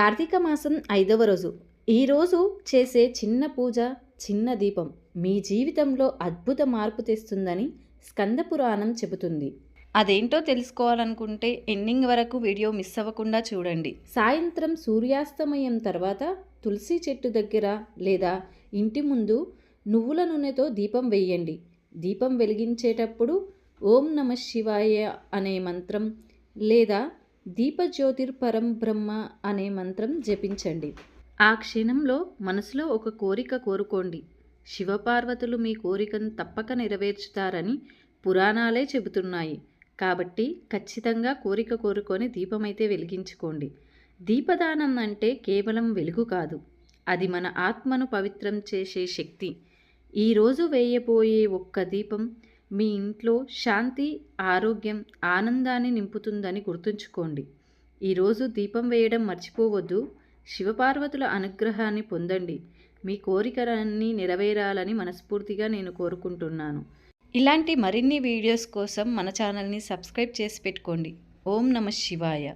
కార్తీక మాసం ఐదవ రోజు. ఈరోజు చేసే చిన్న పూజ చిన్న దీపం మీ జీవితంలో అద్భుత మార్పు తెస్తుందని స్కంద పురాణం చెబుతుంది. అదేంటో తెలుసుకోవాలనుకుంటే ఎండింగ్ వరకు వీడియో మిస్ అవ్వకుండా చూడండి. సాయంత్రం సూర్యాస్తమయం తర్వాత తులసి చెట్టు దగ్గర లేదా ఇంటి ముందు నువ్వుల నూనెతో దీపం వేయండి. దీపం వెలిగించేటప్పుడు ఓం నమ శివాయ అనే మంత్రం లేదా దీపజ్యోతిర్పరం బ్రహ్మ అనే మంత్రం జపించండి. ఆ క్షణంలో మనసులో ఒక కోరిక కోరుకోండి. శివపార్వతులు మీ కోరికను తప్పక నెరవేర్చుతారని పురాణాలే చెబుతున్నాయి. కాబట్టి ఖచ్చితంగా కోరిక కోరుకొని దీపమైతే వెలిగించుకోండి. దీపదానం అంటే కేవలం వెలుగు కాదు. అది మన ఆత్మను పవిత్రం చేసే శక్తి. ఈరోజు వేయబోయే ఒక్క దీపం మీ ఇంట్లో శాంతి ఆరోగ్యం ఆనందాన్ని నింపుతుందని గుర్తుంచుకోండి. ఈరోజు దీపం వేయడం మర్చిపోవద్దు. శివపార్వతుల అనుగ్రహాన్ని పొందండి. మీ కోరికలన్నీ నెరవేరాలని మనస్ఫూర్తిగా నేను కోరుకుంటున్నాను. ఇలాంటి మరిన్ని వీడియోస్ కోసం మన ఛానల్ని సబ్స్క్రైబ్ చేసి పెట్టుకోండి. ఓం నమ శివాయ.